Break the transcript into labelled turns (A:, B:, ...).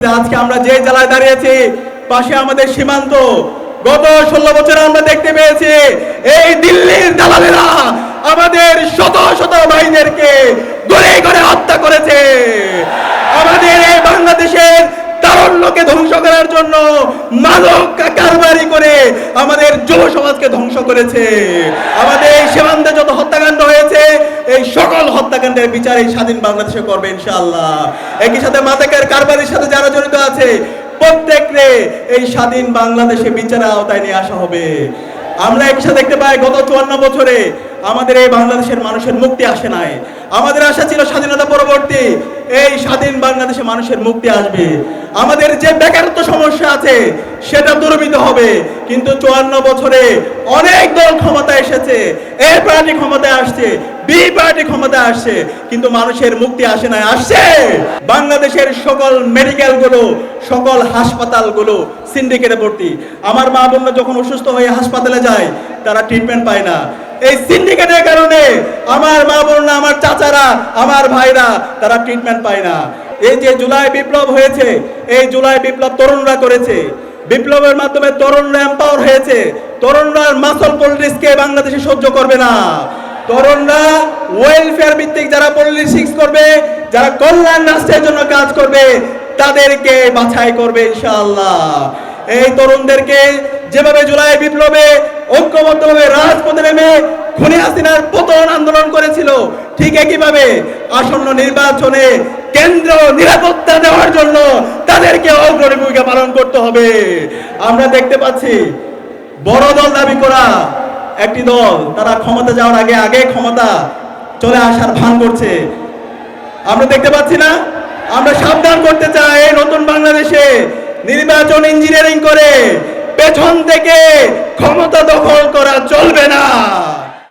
A: আজকে আমরা যে জেলায় দাঁড়িয়েছি, পাশে আমাদের সীমান্ত। গত ষোলো বছর আমরা দেখতে পেয়েছি, এই দিল্লির দালালেরা আমাদের শত শত ভাইদেরকে গড়ে গড়ে হত্যা করেছে। আমাদের এই বাংলাদেশের তারল্যকে ধ্বংস করার জন্য মাদক কারবারি করে আমাদের যুব সমাজকে ধ্বংস করেছে। আমাদের সীমান্তে যত এই সকল হত্যাকাণ্ডের বিচার এই স্বাধীন বাংলাদেশে করবে ইনশাআল্লাহ। একই সাথে মাদকের কারবারির সাথে যারা জড়িত আছে প্রত্যেকরে এই স্বাধীন বাংলাদেশে বিচারের আওতায় নিয়ে আসা হবে। আমরা একসাথে দেখতে পাই, গত চুয়ান্ন বছরে আমাদের এই বাংলাদেশের মানুষের মুক্তি আসে নাই। আমাদের আশা ছিল স্বাধীনতা পরবর্তী এই স্বাধীন বাংলাদেশে মানুষের মুক্তি আসবে। আমাদের যে বেকারত্ব সমস্যা আছে, সেটা দূরীভূত হবে। কিন্তু চুয়ান্ন বছরে অনেক দল ক্ষমতায় এসেছে, এর প্রাণী ক্ষমতায় আসছে। বি পার্টি ক্ষমতায় আসছে, কিন্তু মানুষের মুক্তি আসে না আসছে। বাংলাদেশের সকল মেডিকেলগুলো সকল হাসপাতালগুলো সিন্ডিকেটে ভর্তি। আমার মা বোনরা যখন অসুস্থ হয়ে হাসপাতালে যায়, তারা ট্রিটমেন্ট পায় না। এই সিন্ডিকেটের কারণে আমার মা বোনরা, আমার চাচারা, আমার ভাইরা, তারা ট্রিটমেন্ট পায় না। এই যে জুলাই বিপ্লব হয়েছে, এই জুলাই বিপ্লব তরুণরা করেছে। বিপ্লবের মাধ্যমে তরুণরা এম্পাওয়ার হয়েছে। তরুণরা মাসল পলিটিক্সকে বাংলাদেশে সহ্য করবে না। তরুণরা ওয়েলফেয়ার ভিত্তিক যারা পলিটিক্স করবে, যারা কল্যাণ রাষ্ট্রের জন্য কাজ করবে, তাদেরকে বাছাই করবে ইনশাআল্লাহ। এই তরুণদেরকে যেভাবে জুলাই বিপ্লবে ঐক্যবদ্ধভাবে রাজপথে নেমে খুনি হাসিনার পতন আন্দোলন করেছিল, ঠিক একইভাবে আসন্ন নির্বাচনে কেন্দ্র নিরাপত্তা দেওয়ার জন্য তাদেরকে অগ্রণী ভূমিকা পালন করতে হবে। আমরা দেখতে পাচ্ছি, বড় দল দাবি করা একটি দল, তারা ক্ষমতা যাওয়ার আগে আগে ক্ষমতা চলে আসার ভান করছে। আমরা দেখতে পাচ্ছি না, আমরা সাবধান করতে চাই এই নতুন বাংলাদেশে, নির্বাচন ইঞ্জিনিয়ারিং করে, পেছন থেকে ক্ষমতা দখল করা চলবে